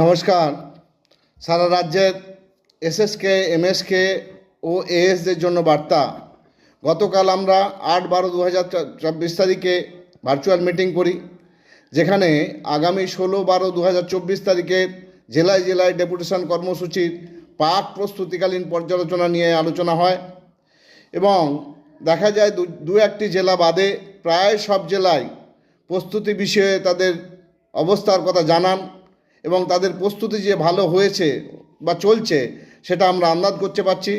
নমস্কার। সারা রাজ্যের SSK MSK ও এএসদের জন্য বার্তা। গতকাল আমরা আট বারো দু হাজার চব্বিশ তারিখে ভার্চুয়াল মিটিং করি, যেখানে আগামী ষোলো বারো দু হাজার চব্বিশ তারিখে জেলায় জেলায় ডেপুটেশন কর্মসূচির পাক প্রস্তুতিকালীন পর্যালোচনা নিয়ে আলোচনা হয় এবং দেখা যায় দু একটি জেলা বাদে প্রায় সব জেলায় প্রস্তুতি বিষয়ে তাদের অবস্থার কথা জানান। এবং তাদের প্রস্তুতি যে ভালো হয়েছে বা চলছে, সেটা আমরা আন্দাজ করতে পারছি।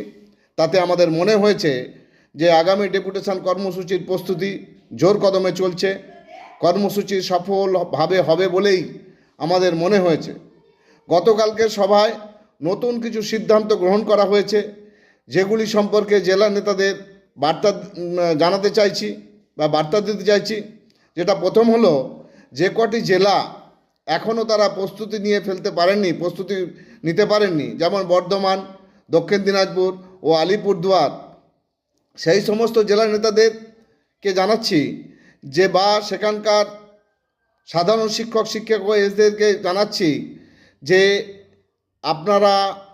তাতে আমাদের মনে হয়েছে যে আগামী ডেপুটেশন কর্মসূচির প্রস্তুতি জোর কদমে চলছে। কর্মসূচি সফলভাবে হবে বলেই আমাদের মনে হয়েছে। গতকালকের সভায় নতুন কিছু সিদ্ধান্ত গ্রহণ করা হয়েছে, যেগুলি সম্পর্কে জেলা নেতাদের বার্তা জানাতে চাইছি বা বার্তা দিতে চাইছি। যেটা প্রথম হলো, যে কটি জেলা এখনও তারা প্রস্তুতি নিয়ে ফেলতে পারেননি, প্রস্তুতি নিতে পারেননি। যেমন বর্ধমান, দক্ষিণ দিনাজপুর ও আলিপুরদুয়ার। সেই সমস্ত জেলা নেতাদেরকে জানাচ্ছি যে বা সেখানকার সাধারণ শিক্ষক শিক্ষক এসদেরকে জানাচ্ছি যে আপনারা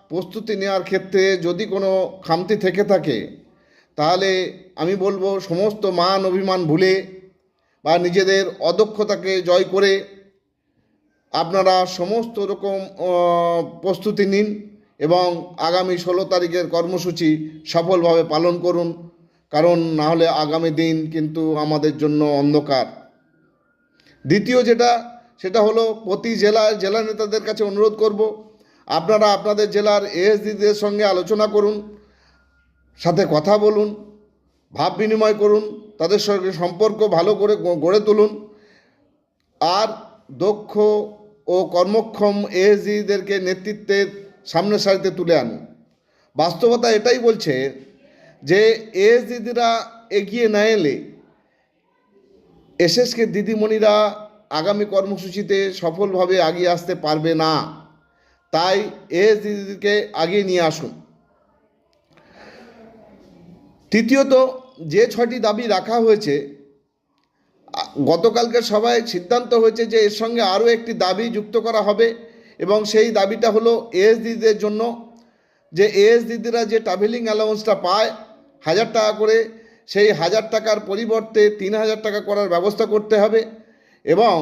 প্রস্তুতি নেওয়ার ক্ষেত্রে যদি কোনো খামতি থেকে থাকে, তাহলে আমি বলব সমস্ত মান অভিমান ভুলে বা নিজেদের অদক্ষতাকে জয় করে আপনারা সমস্ত রকম প্রস্তুতি নিন এবং আগামী ষোলো তারিখের কর্মসূচি সফলভাবে পালন করুন। কারণ না হলে আগামী দিন কিন্তু আমাদের জন্য অন্ধকার। দ্বিতীয় যেটা, সেটা হলো প্রতি জেলায় জেলা নেতাদের কাছে অনুরোধ করব, আপনারা আপনাদের জেলার এএসডিদের সঙ্গে আলোচনা করুন, সাথে কথা বলুন, ভাব বিনিময় করুন, তাদের সঙ্গে সম্পর্ক ভালো করে গড়ে তুলুন। আর দক্ষ ও কর্মক্ষম এএসজিদেরকে নেতৃত্বের সামনের সারিতে তুলে আনুন। বাস্তবতা এটাই বলছে যে এএসডিরা এগিয়ে না এলে এসএসকে দিদিমণিরা আগামী কর্মসূচিতে সফলভাবে এগিয়ে আসতে পারবে না। তাই এএস দিদিকে আগিয়ে নিয়ে আসুন। তৃতীয়ত, যে ছয়টি দাবি রাখা হয়েছে গতকালকে সভায় সিদ্ধান্ত হয়েছে যে এর সঙ্গে আরও একটি দাবি যুক্ত করা হবে এবং সেই দাবিটা হলো এএস দিদিদের জন্য যে এএস দিদিরা যে ট্রাভেলিং অ্যালাউন্সটা পায় হাজার টাকা করে, সেই হাজার টাকার পরিবর্তে তিন হাজার টাকা করার ব্যবস্থা করতে হবে এবং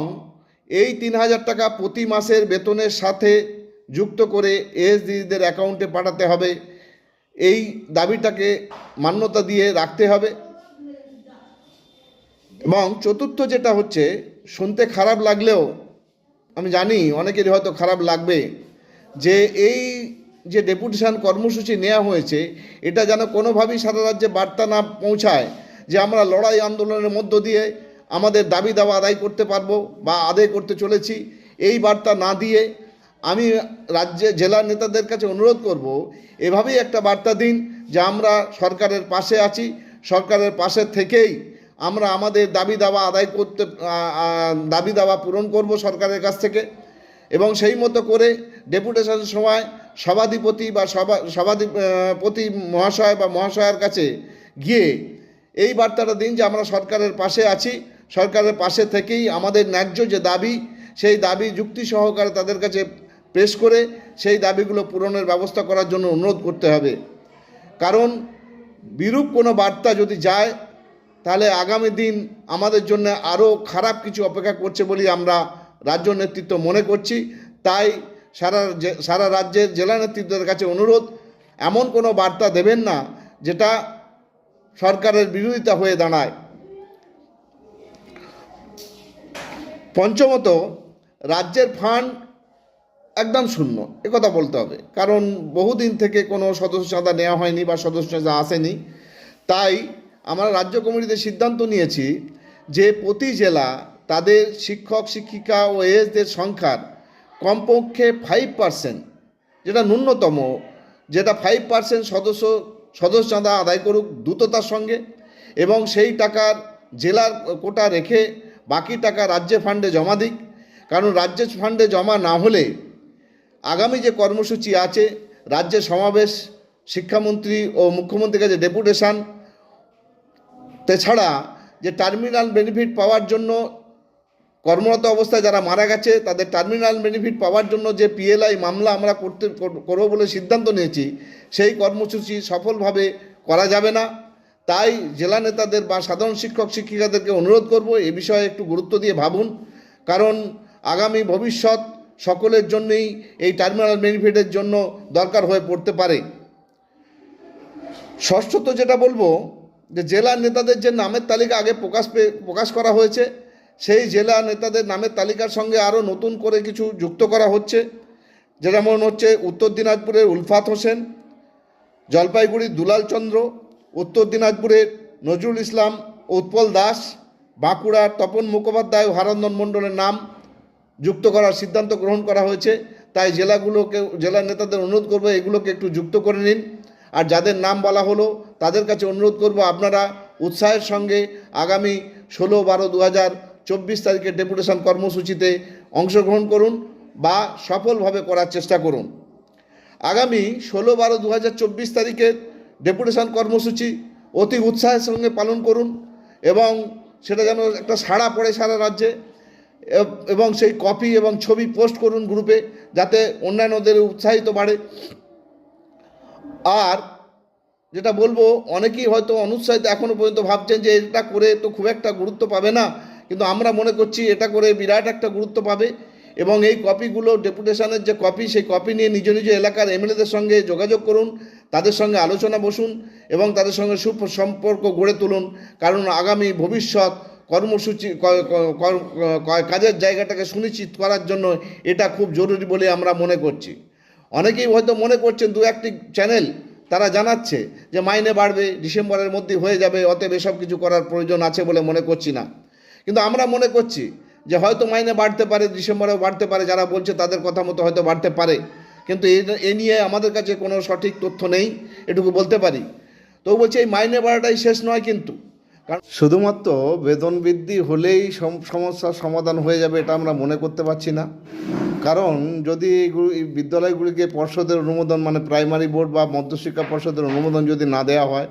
এই তিন হাজার টাকা প্রতি মাসের বেতনের সাথে যুক্ত করে এএস দিদিদের অ্যাকাউন্টে পাঠাতে হবে। এই দাবিটাকে মান্যতা দিয়ে রাখতে হবে। এবং চতুর্থ যেটা হচ্ছে, শুনতে খারাপ লাগলেও, আমি জানি অনেকেরই হয়তো খারাপ লাগবে, যে এই যে ডেপুটেশন কর্মসূচি নেওয়া হয়েছে, এটা যেন কোনোভাবেই সারা রাজ্যে বার্তা না পৌঁছায় যে আমরা লড়াই আন্দোলনের মধ্য দিয়ে আমাদের দাবি দাওয়া আদায় করতে পারব বা আদায় করতে চলেছি, এই বার্তা না দিয়ে আমি রাজ্যে জেলা নেতাদের কাছে অনুরোধ করব, এভাবেই একটা বার্তা দিন যে আমরা সরকারের পাশে আছি, সরকারের পাশে থেকেই আমরা আমাদের দাবি দাওয়া আদায় করতে দাবি দাওয়া পূরণ করব সরকারের কাছ থেকে। এবং সেই মতো করে ডেপুটেশনের সময় সভাধিপতি বা সভা সভাধিপতি মহাশয় বা মহাশয়ের কাছে গিয়ে এই বার্তাটা দিন যে আমরা সরকারের পাশে আছি। সরকারের পাশে থেকেই আমাদের ন্যায্য যে দাবি, সেই দাবি যুক্তি সহকারে তাদের কাছে পেশ করে সেই দাবিগুলো পূরণের ব্যবস্থা করার জন্য অনুরোধ করতে হবে। কারণ বিরূপ কোনো বার্তা যদি যায় তাহলে আগামী দিন আমাদের জন্য আরও খারাপ কিছু অপেক্ষা করছে বলেই আমরা রাজ্য নেতৃত্ব মনে করছি। তাই সারা সারা রাজ্যের জেলা নেতৃত্বের কাছে অনুরোধ, এমন কোনো বার্তা দেবেন না যেটা সরকারের বিরোধিতা হয়ে দাঁড়ায়। পঞ্চমত, রাজ্যের ফান্ড একদম শূন্য কথা বলতে হবে। কারণ বহুদিন থেকে কোনো সদস্য চাঁদা নেওয়া হয়নি বা সদস্য চাঁদা আসেনি। তাই আমরা রাজ্য কমিটিতে সিদ্ধান্ত নিয়েছি যে প্রতি জেলা তাদের শিক্ষক, শিক্ষিকা ও এসদের সংখ্যার কমপক্ষে ফাইভ পার্সেন্ট যেটা ন্যূনতম, যেটা ফাইভ পার্সেন্ট সদস্য সদস্য চাঁদা আদায় করুক দ্রুততার সঙ্গে এবং সেই টাকার জেলার কোটা রেখে বাকি টাকা রাজ্য ফান্ডে জমা দিক। কারণ রাজ্য ফান্ডে জমা না হলে আগামী যে কর্মসূচি আছে, রাজ্যের সমাবেশ, শিক্ষামন্ত্রী ও মুখ্যমন্ত্রীর কাছে ডেপুটেশন তাছাড়া যে টার্মিনাল বেনিফিট পাওয়ার জন্য কর্মরত অবস্থায় যারা মারা গেছে, তাদের টার্মিনাল বেনিফিট পাওয়ার জন্য যে পিএলআই মামলা আমরা করতে কর- করব বলে সিদ্ধান্ত নিয়েছি, সেই কর্মসূচি সফলভাবে করা যাবে না। তাই জেলা নেতাদের বা সাধারণ শিক্ষক শিক্ষিকাদেরকে অনুরোধ করব এ বিষয়ে একটু গুরুত্ব দিয়ে ভাবুন। কারণ আগামী ভবিষ্যৎ সকলের জন্যই এই টার্মিনাল বেনিফিটের জন্য দরকার হয়ে পড়তে পারে। ষষ্ঠত যেটা বলব যে জেলা নেতাদের যে নামের তালিকা আগে প্রকাশ প্রকাশ করা হয়েছে, সেই জেলা নেতাদের নামের তালিকার সঙ্গে আরও নতুন করে কিছু যুক্ত করা হচ্ছে যেমন হচ্ছে উত্তর দিনাজপুরের উলফাত হোসেন, জলপাইগুড়ির দুলাল চন্দ্র, উত্তর দিনাজপুরের নজরুল ইসলাম, উৎপল দাস, বাঁকুড়ার তপন মুখোপাধ্যায় ও হারন্দন মণ্ডলের নাম যুক্ত করার সিদ্ধান্ত গ্রহণ করা হয়েছে। তাই জেলাগুলোকে জেলা নেতাদের অনুরোধ করব এগুলোকে একটু যুক্ত করে নিন। আর যাদের নাম বলা হলো, তাদের কাছে অনুরোধ করব আপনারা উৎসাহের সঙ্গে আগামী ষোলো বারো দু হাজার চব্বিশ তারিখের ডেপুটেশন কর্মসূচিতে অংশগ্রহণ করুন বা সফলভাবে করার চেষ্টা করুন। আগামী ষোলো বারো দু হাজার চব্বিশ তারিখের ডেপুটেশন কর্মসূচি অতি উৎসাহের সঙ্গে পালন করুন এবং সেটা যেন একটা সাড়া পড়ে সারা রাজ্যে, এবং সেই কপি এবং ছবি পোস্ট করুন গ্রুপে যাতে অন্যান্যদের উৎসাহিত বাড়ে। আর যেটা বলব, অনেকেই হয়তো অনুৎসাহিত এখনও পর্যন্ত ভাবছেন যে এটা করে তো খুব একটা গুরুত্ব পাবে না। কিন্তু আমরা মনে করছি এটা করে বিরাট একটা গুরুত্ব পাবে এবং এই কপিগুলো ডেপুটেশনের যে কপি, সেই কপি নিয়ে নিজ নিজ এলাকার এমএলএদের সঙ্গে যোগাযোগ করুন, তাদের সঙ্গে আলোচনা বসুন এবং তাদের সঙ্গে সুসম্পর্ক গড়ে তুলুন। কারণ আগামী ভবিষ্যৎ কর্মসূচি কাজের জায়গাটাকে সুনিশ্চিত করার জন্য এটা খুব জরুরি বলে আমরা মনে করছি। অনেকেই হয়তো মনে করছেন দু একটি চ্যানেল তারা জানাচ্ছে যে মাইনে বাড়বে, ডিসেম্বরের মধ্যে হয়ে যাবে, অতএব এসব কিছু করার প্রয়োজন আছে বলে মনে করছি না। কিন্তু আমরা মনে করছি যে হয়তো মাইনে বাড়তে পারে, ডিসেম্বরেও বাড়তে পারে, যারা বলছে তাদের কথা মতো হয়তো বাড়তে পারে। কিন্তু এ- নিয়ে আমাদের কাছে কোনো সঠিক তথ্য নেই, এটুকু বলতে পারি। তো বলছি এই মাইনে বাড়াটাই শেষ নয় কিন্তু। কারণ শুধুমাত্র বেতন বৃদ্ধি হলেই সম- সমস্যার সমাধান হয়ে যাবে, এটা আমরা মনে করতে পারছি না। কারণ যদি বিদ্যালয়গুলিকে পর্ষদের অনুমোদন মানে প্রাইমারি বোর্ড বা মধ্যশিক্ষা পর্ষদের অনুমোদন যদি না দেওয়া হয়,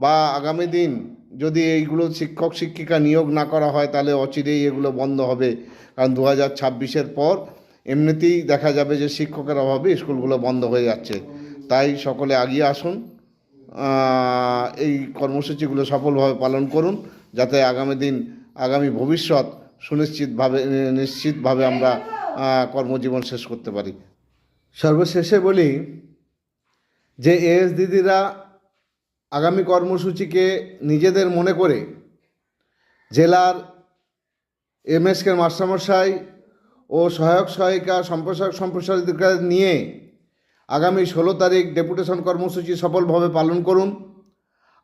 বা আগামী দিন যদি এইগুলো শিক্ষক, শিক্ষিকা নিয়োগ না করা হয়, তাহলে অচিরেই এগুলো বন্ধ হবে। কারণ দু হাজার ছাব্বিশের পর এমনিতেই দেখা যাবে যে শিক্ষকের অভাবে স্কুলগুলো বন্ধ হয়ে যাচ্ছে। তাই সকলে আগিয়ে আসুন। এই কর্মসূচিগুলো সফলভাবে পালন করুন যাতে আগামী দিন, আগামী ভবিষ্যৎ সুনিশ্চিতভাবে, নিশ্চিতভাবে আমরা কর্মজীবন শেষ করতে পারি। সর্বশেষে বলি যে এস দিদিরা আগামী কর্মসূচিকে নিজেদের মনে করে জেলার এমএসকে মাস্টারমশাই ও সহায়ক সহায়িকা সম্প্রসারক সম্প্রসারিকা নিয়ে আগামী ষোলো তারিখ ডেপুটেশন কর্মসূচি সফলভাবে পালন করুন।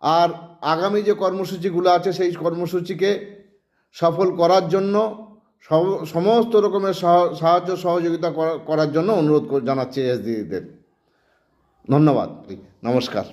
আর আগামী যে কর্মসূচিগুলো আছে, সেই কর্মসূচিকে সফল করার জন্য সমস্ত রকমের সহ- সাহায্য সহযোগিতা করা- করার জন্য অনুরোধ জানাচ্ছি এস দিদিদের ধন্যবাদ, নমস্কার।